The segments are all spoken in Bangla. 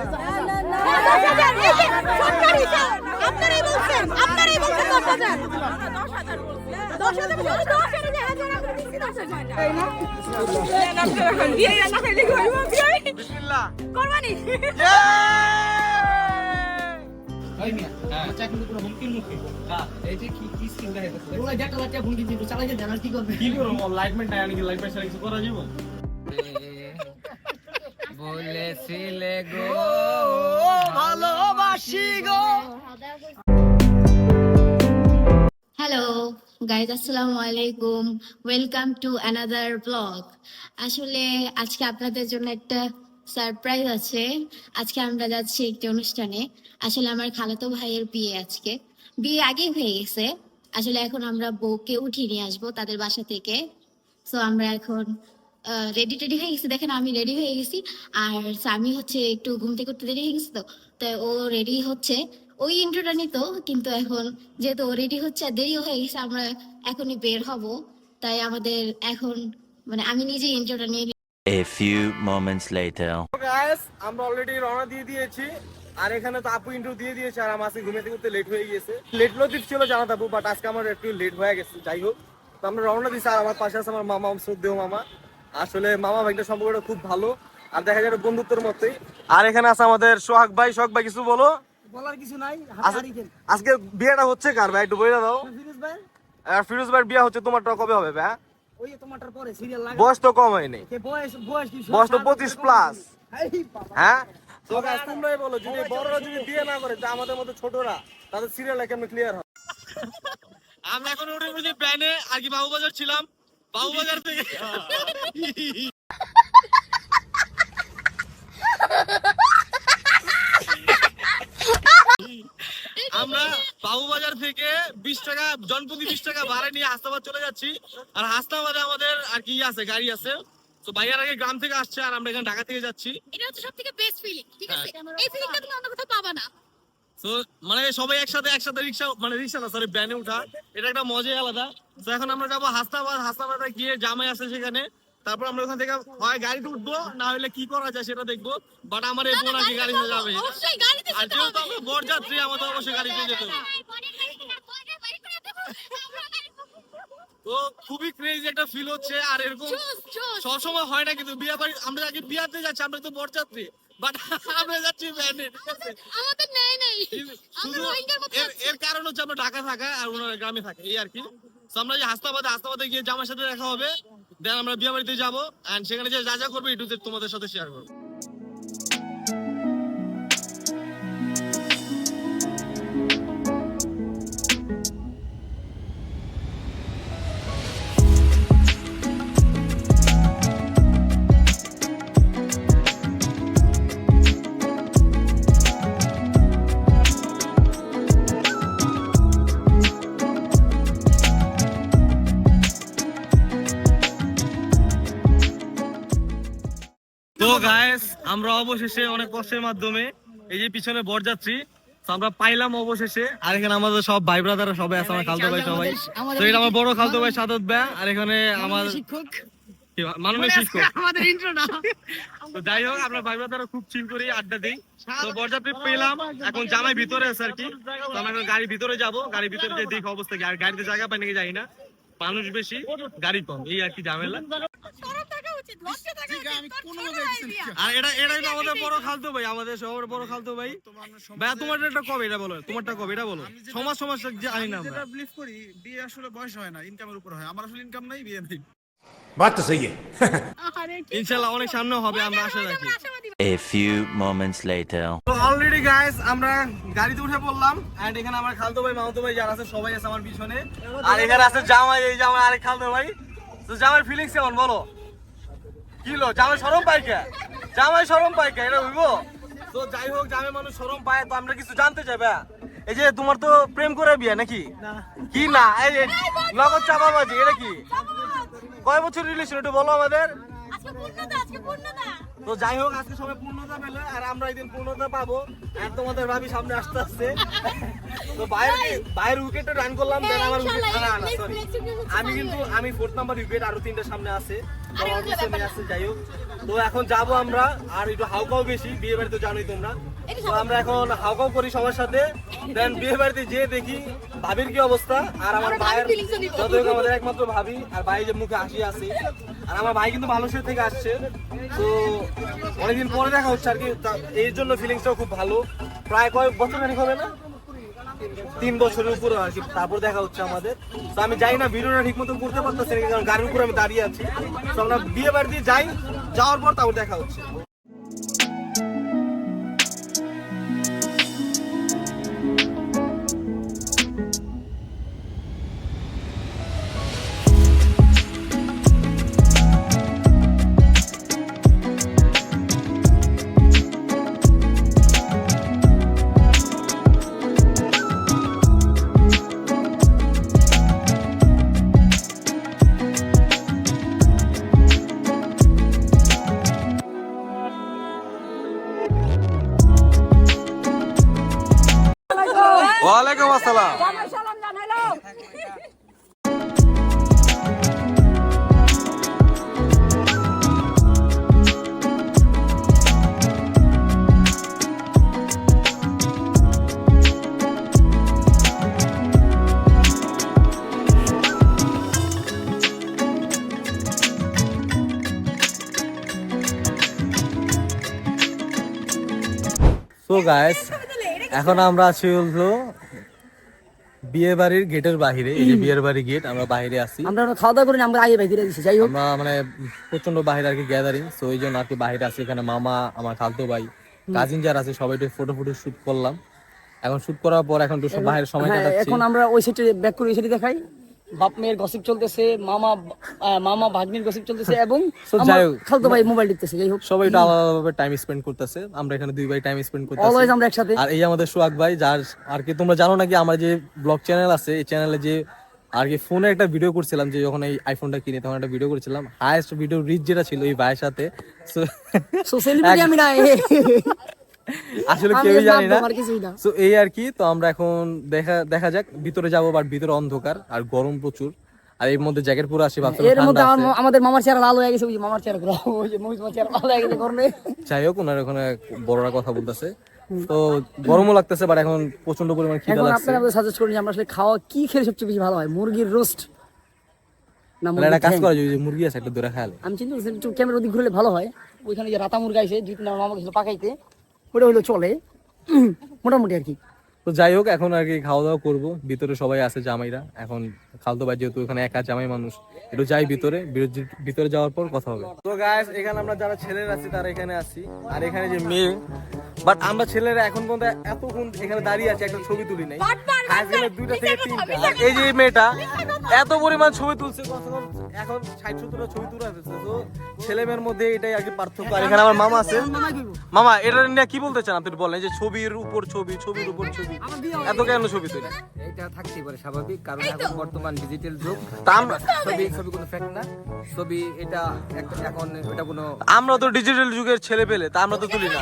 দশ হাজার এই যে সরকার হিসাব আপনারাই বলছেন আপনারাই বলছেন দশ হাজার দশ হাজার বলছে, ওই দশ হাজার যে হাজার আমরা দিচ্ছি দশ হাজার কোরবানি কি করব লাইটমেন্ট নাই নাকি কিছু করা যাব বলেছিলে গো। ভালোবাসি গো। হ্যালো গাইজ আসসালামু আলাইকুম। ওয়েলকাম টু অ্যানাদার ব্লগ আসলে আজকে আপনাদের জন্য একটা সারপ্রাইজ আছে। আজকে আমরা যাচ্ছি একটি অনুষ্ঠানে। আসলে আমার খালাতো ভাইয়ের বিয়ে আজকে। বিয়ে আগেই হয়ে গেছে। আসলে এখন আমরা বউকে উঠিয়ে নিয়ে আসব তাদের বাসা থেকে। সো আমরা এখন রেডি টেডি হয়ে গেছি। দেখেন আমি রেডি হয়ে গেছি। আর স্বামী হচ্ছে একটু ঘুম থেকে উঠতে দেরি হয়ে গেছে তো। তাই ও রেডি হচ্ছে। ওই ইন্ট্রোটা নিত কিন্তু এখন যেহেতু ও রেডি হচ্ছে আর দেরিও হয়ে গেছে আমরা এখনই বের হব। তাই আমাদের এখন মানে আমি নিজে ইন্ট্রোটা নিয়ে A few moments later. Guys আমরা অলরেডি রওনা দিয়ে দিয়েছি। আর এখানে তো আপু ইন্টারভিউ দিয়ে দিয়েছে আর আমার আজকে ঘুমিয়ে ঘুরতে লেট হয়ে গিয়েছে। লেট লতিফ ছিল জানাত আপু বাট আজকে আমার একটু লেট হয়ে গেছে। যাই হোক তো আমরা রওনা দিচ্ছি আর আমার পাশে আছে আমার মামা শ্রদ্ধেয় মামা। আসলে মামা ভাইটা সম্পর্কটা খুব ভালো আর দেখা যায় বন্ধুত্বের মতোই। আর এখানে আছে আমাদের সোহাগ ভাই। সোহাগ ভাই কিছু বলো? বলার কিছু নাই আজকে- বিয়েটা হচ্ছে কার ভাই? একটু বলে দাও। ফিরোজ ভাই? আর ফিরোজ ভাইয়ের বিয়ে হচ্ছে তোমারটা কবে হবে ভাই? ওই যে তোমারটার পরে সিরিয়াল লাগা বয়স তো কম হয়নি। বয়স বয়স কি বয়স তো পঁচিশ প্লাস হ্যাঁ? তোমরাই বলো যদি বড়রা যদি বিয়ে না করে আমাদের মতো ছোটরা তাদের সিরিয়াল কেমন ক্লিয়ার হবে? আমরা এখন আর কি বাবুবাজার ছিলাম। বাবুবাজার থেকে। আমরা বাবুবাজার থেকে বিশ টাকা জনপ্রতি বিশ টাকা ভাড়া নিয়ে হাসনাবাদ চলে যাচ্ছি। আর হাসনাবাদে আমাদের আর কি আছে গাড়ি আছে। তো ভাইয়ার আগে গ্রাম থেকে আসছে আর আমরা এখানে ঢাকা থেকে যাচ্ছি। এটা হচ্ছে সব থেকে বেস্ট ফিলিং ঠিক আছে? এই ফিলিংটা তুমি অন্য কোথাও পাবা না। তো মানে সবাই একসাথে একসাথে রিক্সা মানে রিক্সা না সরি ব্যানে উঠা। এটা একটা মজাই আলাদা। তো এখন আমরা যাব হাস্তাবাদ হাস্তাবাদে গিয়ে জামাই আছে সেখানে। তারপর আমরা ওখান থেকে হয় গাড়িতে উঠবো না হলে কি করা যায় সেটা দেখব। বাট আমার এই বোন আগে গাড়িতে যাবে। আর যেহেতু আমরা বরযাত্রী আমাদের অবশ্যই গাড়িতে যেতে হবে। তো খুবই ক্রেজি একটা ফিল হচ্ছে আর এরকম সবসময় হয় না কিন্তু বিয়ে বাড়ি আমরা আগে বিয়াতে যাচ্ছি আমরা তো বরযাত্রী। বাট আমরা যাচ্ছি ব্যান্ডে ঠিক আছে? আমাদের নেই। নেই শুধু এর- কারণ হচ্ছে আমরা ঢাকা থাকা আর ওনারা গ্রামে থাকে এই আর কি। আমরা যে হাসনাবাদে হাসনাবাদে গিয়ে জামার সাথে দেখা হবে দেন আমরা বিয়ে বাড়িতে যাব এন্ড সেখানে যে যা যা করবে একটু তোমাদের সাথে শেয়ার করব। গায়েস আমরা অবশেষে অনেক কষ্টের মাধ্যমে এই যে পিছনে বরযাত্রী আমরা পাইলাম অবশেষে। আর এখানে আমাদের সব ভাই সবাই আছে আমার খালতো ভাই সবাই। তো এটা আমার বড় খালতো ভাই সাদত ভাই আর এখানে আমার শিক্ষক। মাননীয় শিক্ষক। আমাদের ইন্ট্রো না। তো যাই হোক আমরা ভাই খুব চিল করি আড্ডা দিই। তো বরযাত্রী পেলাম এখন জামাই ভিতরে আছে আর কি। তো আমরা এখন গাড়ির ভিতরে যাব গাড়ির ভিতরে যে দেখি অবস্থা আর গাড়িতে জায়গা পাই নাকি যাই না। মানুষ বেশি গাড়ি কম এই আর কি ঝামেলা। উচিত সামনে হবে তো অলরেডি গাইস আমরা গাড়িতে উঠে পড়লাম এন্ড এখানে আমার খালতো ভাই মামাতো ভাই যারা আছে সবাই আছে আমার পিছনে। আর এখানে আছে জামাই এই জামাই আরেক খালতো ভাই। তো জামাই ফিলিংস কেমন বলো? কি লো জামাই শরম পাই কে? জামাই শরম পাই কে? এটা হইবো? তো যাই হোক জামাই মানুষ শরম পায় তো আমরা কিছু জানতে চাই এই যে তোমার তো প্রেম করে বিয়ে নাকি? কি না? এই এই নগদ চাপাবাজি এটা কি? কয় বছর রিলেশন একটু বলো আমাদের। তো যাই হোক আজকে সবাই পূর্ণতা পেলে আর আমরা একদিন পূর্ণতা পাবো। আর তোমাদের ভাবি সামনে আসতে আসছে তো বাইরে বাইরের উইকেটে রান করলাম দেন আমার উইকেট না না সরি আমি কিন্তু আমি ফোর্থ নাম্বার উইকেট আরও তিনটা সামনে আছে। তো আমার পিছনে আছে যাই হোক। তো এখন যাব আমরা আর একটু হাউকাও বেশি বিয়ে বাড়িতে জানোই তোমরা। তো আমরা এখন হাউকাও করি সবার সাথে। দেন বিয়ে বাড়িতে যেয়ে দেখি ভাবির কি অবস্থা। আর আমার ভাইয়ের যত আমাদের একমাত্র ভাবি আর ভাই যে মুখে হাসি আছে। আর আমার ভাই কিন্তু ভালোবাসা থেকে আসছে। তো অনেকদিন পরে দেখা হচ্ছে আর কি। এই জন্য ফিলিংসটাও খুব ভালো। প্রায় কয়েক বছর খানিক হবে না? তিন বছরের উপরে আর কি। তারপর দেখা হচ্ছে আমাদের। তো আমি যাই না ভিডিওটা ঠিক মতো করতে পারতেছি কারণ গাড়ির উপরে আমি দাঁড়িয়ে আছি। তো আমরা বিয়ে বাড়ি দিয়ে যাই যাওয়ার পর তারপর দেখা হচ্ছে। সো গাইস এখন আমরা আছি হলো বিয়ে বাড়ির গেটের বাহিরে এই যে বিয়ের বাড়ি গেট আমরা বাইরে আছি। আমরা খাওয়া দাওয়া করি না, আমরা আগে বাইরে দিছি যাই হোক। আমরা মানে প্রচণ্ড বাইরে আর কি গ্যাদারিং সো এই জন্য আর কি বাইরে আছি। এখানে মামা আমার খালতো ভাই কাজিন যারা আছে সবাই একটু ফটো ফটো শুট করলাম। এখন শুট করার পর এখন সব বাইরে সময় হ্যাঁ, কাটাচ্ছি। এখন আমরা ওই সাইডে ব্যাক করে ওই সাইডে দেখাই। বাপ মেয়ের গসিপ চলতেছে মামা মামা ভাগ্নির গসিপ চলতেছে এবং। খালতো ভাই মোবাইল টিপতেছে যাই হোক। সবাই আলাদাভাবে টাইম স্পেন্ড করতেছে আমরা এখানে দুই ভাই টাইম স্পেন্ড করতেছি। অলওয়েজ আমরা একসাথে। আর এই আমাদের সোহাগ ভাই যার আর কি তোমরা জানো নাকি আমার যে ব্লগ চ্যানেল আছে এই চ্যানেলে যে আর কি ফোনে একটা ভিডিও করছিলাম যে যখন এই আইফোনটা কিনে তখন একটা ভিডিও করেছিলাম। হাইয়েস্ট ভিডিও রিচ যেটা ছিল এই ভাইয়ের সাথে। সো সেলিব্রিটি আমি না আসলে কেউই জানি না। তো এই আর কি তো আমরা এখন দেখা দেখা যাক ভিতরে যাব বাট ভিতরে অন্ধকার আর গরম প্রচুর আর এর মধ্যে জ্যাকেট পরে আসি ভাবছিলাম এর মধ্যে। আমাদের মামার চেহারা লাল হয়ে গেছে ওই মামার চেহারা গুলো ওই যে মহিষ মামার চেহারা লাল হয়ে গেছে গরমে। যাই হোক ওনার ওখানে বড়রা কথা বলতেছে। তো গরমও লাগতেছে বাট এখন প্রচণ্ড পরিমাণ খিদা এখন আপনারা সাজেস্ট করুন যে আমরা আসলে খাওয়া কি খেলে সবচেয়ে বেশি ভালো হয় মুরগির রোস্ট না তাহলে একটা কাজ করা যায় যে মুরগি আছে একটা দূরে খায়ালে আমি চিন্তা করছি একটু ক্যামেরা ওদিক ঘুরলে ভালো হয়। ওইখানে যে রাতা মুরগা আছে দুই তিনটা মামা গেছিল পাকাইতে। ওটা হলো চলে। মোটামুটি আর কি। তো যাই হোক, এখন আর কি খাওয়া দাওয়া করব। ভিতরে সবাই আছে জামাইরা। এখন খালতো ভাই যেহেতু এখানে একা জামাই মানুষ, একটু যাই ভিতরে। ভিতরে যাওয়ার পর কথা হবে। তো গাইস এখানে আমরা যারা ছেলেরা আছি, তারা এখানে আছি। আর এখানে যে মেয়ে বাট আমরা ছেলেরা এখন পর্যন্ত এতক্ষণ এখানে দাঁড়িয়ে আছি একটা ছবি তুলি নাই। আজকাল দুইটা থেকে তিনটা। আর এই যে মেয়েটা এত পরিমাণ ছবি তুলছে এখন ষাট সত্তরটা ছবি তুলে তো ছেলে মেয়ের মধ্যে এটাই আর কি পার্থক্য। আর এখানে আমার মামা আছে। মামা এটা নিয়ে কি বলতে চান আপনি বলেন? যে ছবির উপর ছবি ছবির উপর ছবি। এত কেন ছবি তুলে? এটা থাকতেই পারে স্বাভাবিক কারণ এখন বর্তমান ডিজিটাল যুগ। তা আমরা ছবি ছবি কোনো ফ্যাক্ট না। ছবি এটা এখন এটা কোনো আমরা তো ডিজিটাল যুগের ছেলে পেলে তা আমরা তো তুলি না।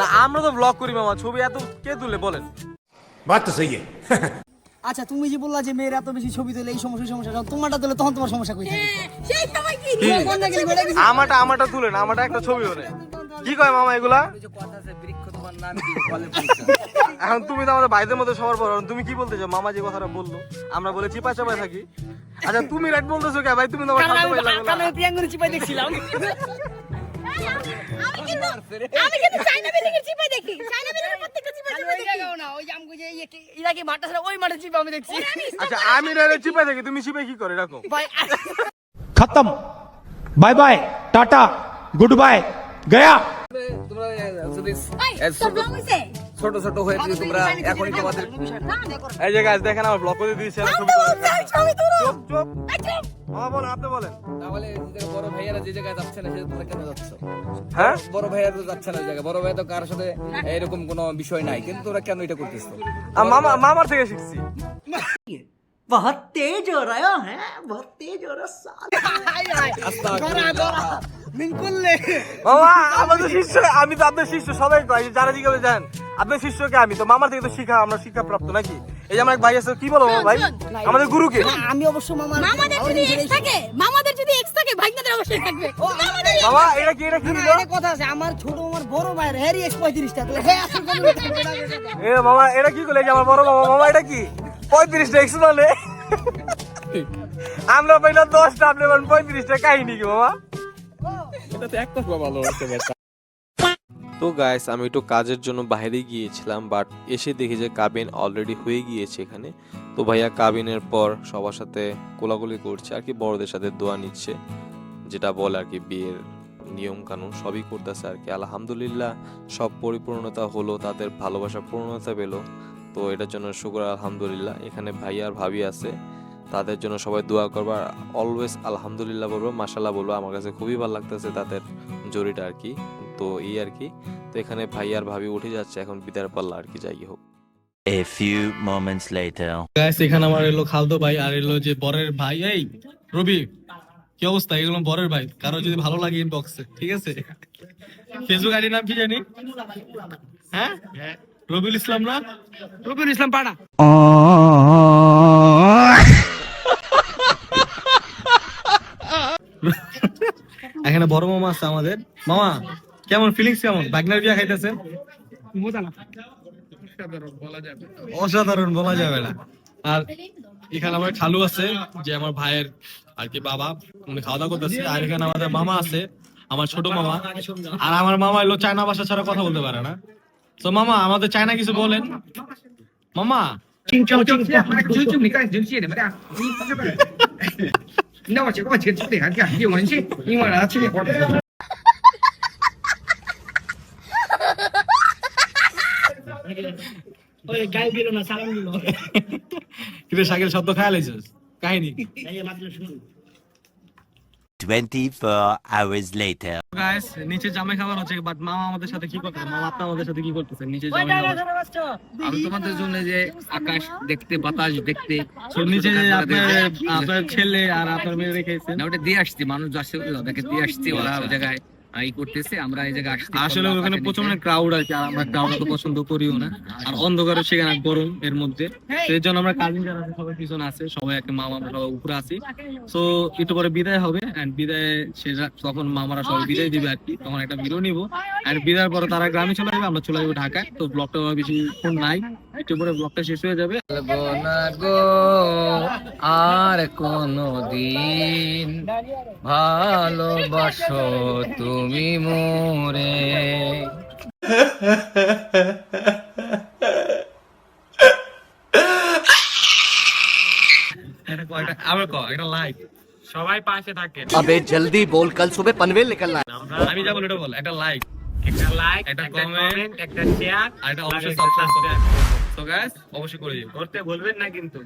না আমরা তো ব্লগ করি মামা ছবি এত কে তুলে বলেন। বাদ তো সেই আচ্ছা তুমি যে বললা যে মেয়ের এত বেশি ছবি তোলে এই সমস্যা সমস্যা তোমারটা তুলে তখন তোমার সমস্যা কই আমাটা আমাটা তুলে না আমারটা একটা ছবি ওরে কি কয় মামা এগুলা? এখন তুমি তো আমাদের ভাইদের মধ্যে সবার বড় তুমি কি বলতে চাও? মামা যে কথাটা বলল আমরা বলে চিপা চাপায় থাকি। আচ্ছা তুমি রাইট বলতেছো কে ভাই? তুমি তো আমার চিপাই দেখছিলাম। আমি কিন্তু চাইনা বিল্ডিং চিপাই দেখি। চাইনা বিল্ডিং এর প্রত্যেকটা চিপাই চিপাই দেখি। না ওই জামগু যে ইয়ে ইরা কি মাঠটা ছাড়া ওই মাঠে চিপা আমি দেখছি। আচ্ছা আমি রে দেখি। তুমি কি করে রাখো। ভাই খতম। Bye bye tata good bye Gaya. তোমরা ছোট- ছোট হয়ে গেছে তোমরা এখনই তোমাদের এই যে গাছ দেখেন আমার ব্লক করে দিয়েছে চুপ চুপ। বলেন আপনি বলেন। তাহলে যে জায়গায় বড় ভাইয়ারা যে জায়গায় যাচ্ছে না সেটা তোমরা কেন যাচ্ছ? হ্যাঁ? বড় ভাইয়ারা তো যাচ্ছে না ওই জায়গায়। বড় ভাইয়া তো কার সাথে এরকম কোনো বিষয় নাই। কিন্তু তোরা কেন এটা করতেছ? মামা মামার থেকে শিখছি। बहुत तेज हो रहा है बहुत तेज हो रहा গড়া গড়া মিনকুল লে মামা আমাদের শিষ্য আমি তো আপনার শিষ্য সবাই কয় যারা জিজ্ঞাসা যান আপনার শিষ্যকে আমি তো মামার থেকে তো শিখা আমরা শিক্ষা প্রাপ্ত নাকি এই যে আমার এক ভাই আছে কি বলো শোন, ভাই শোন। আমাদের গুরুকে আমি অবশ্য মামার মামাদের আমার যদি নিজের এক্স থাকে মামাদের যদি এক্স থাকে ভাইনাদের অবশ্যই থাকবে মামাদের ex বাবা এটা কি এটা কি না, নিল এটা কথা আছে আমার ছোট আমার বড় ভাইয়ের হ্যারি এক্স পঁয়ত্রিশটা তাহলে হ্যাঁ আসল কথা এ মামা এটা কি করলে এই যে আমার বড় মামা মামা এটা কি পঁয়ত্রিশটা এক্স বলে আমরা পাইলাম দশটা আপনি বলেন পঁয়ত্রিশটা কাহিনী কি মামা তো গাইস আমি একটু কাজের জন্য বাইরে গিয়েছিলাম বাট এসে দেখি যে কাবিন অলরেডি হয়ে গিয়েছে এখানে। তো ভাইয়া কাবিনের পর সবার সাথে কোলাকুলি করছে আর কি বড়দের সাথে দোয়া নিচ্ছে যেটা বলে আর কি বিয়ের নিয়ম কানুন সবই করতেছে আর কি। আলহামদুলিল্লাহ সব পরিপূর্ণতা হলো তাদের ভালোবাসা পূর্ণতা পেল। তো এটার জন্য শুকুর আলহামদুলিল্লাহ। এখানে ভাই আর ভাবি আছে। তাদের জন্য সবাই দোয়া করবা। অলওয়েজ আলহামদুলিল্লাহ বলব মাসাল্লাহ বলব আমার কাছে খুবই ভালো লাগতেছে তাদের জড়িটা আর কি। তো এই আর কি। তো এখানে ভাই আর ভাবি উঠে যাচ্ছে এখন বিদার পাল্লা আর কি যাই হোক। A few moments later. Guys এখানে আমার এলো খালতো ভাই আর এলো যে বরের ভাই। এই রবি কি অবস্থা? এগুলো বরের ভাই। কারও যদি ভালো লাগে ইনবক্সে ঠিক আছে? ফেসবুক আইডির নাম কি জানি? হ্যাঁ? রবিউল ইসলাম না? রবিউল ইসলাম পাড়া। এখানে বড় মামা আছে আমাদের। মামা কেমন ফিলিংস কেমন? বাগনার বিয়া খাইতেছেন? অসাধারণ বলা যাবে না। আর এখানে আমার খালু আছে যে আমার ভাইয়ের আর কি বাবা উনি খাওয়া দাওয়া করতেছে। আর এখানে আমাদের মামা আছে আমার ছোট মামা। আর আমার মামা এলো চায়না ভাষা ছাড়া কথা বলতে পারে না। তো মামা আমাদের চায়না কিছু বলেন। মামা কিন্তু শাকিল শব্দ খায় লাইছিস? কাহিনী 24 hours later. guys নিচে জামাই খাবার হচ্ছে বাট মামা আমাদের সাথে কি করতেছে? মামা আপনি আমাদের সাথে কি করতেছেন নিচে জামাই খাবার। আমি তোমাদের জন্য যে আকাশ দেখতে বাতাস দেখতে নিচে যে আপনার আপনার ছেলে আর আপনার মেয়ে রেখেছেন না ওটা দিয়ে আসছি মানুষ যাচ্ছে ওদেরকে দিয়ে আসছি ওরা ওই জায়গায়। করতেছে আমরা এই জায়গায় আসছি আসলে ওখানে প্রচণ্ড নিচে। ক্রাউড কি আর আমরা ক্রাউড তো পছন্দ করিও না। আর অন্ধকারে সেখানে গরম এর মধ্যে। এর জন্য আমরা কাজিন যারা আছে সবাই পিছনে আছে সবাই একটা মামা আমরা সবাই উপরে আছি। তো একটু পরে বিদায় হবে এন্ড বিদায় সে তখন মামারা সবাই বিদায় দিবে আর কি তখন একটা ভিডিও নিবো। এন্ড বিদায়ের পরে তারা গ্রামে চলে যাবে আমরা চলে যাব ঢাকায়। তো ব্লগটা বেশি ফোন নাই একটু পরে ব্লগটা শেষ হয়ে যাবে। বলব না গো আর কোনো দিন ভালোবাসো তুমি। তুমি মোরে। সবাই পাশে থাকে। আবে জলদি বল কাল সুবে পনভেল আমি যা বল একটা লাইক একটা লাইক একটা কমেন্ট একটা শেয়ার আর একটা অবশ্যই সাবস্ক্রাইব অবশ্যই করে দিও। করতে ভুলবেন না কিন্তু।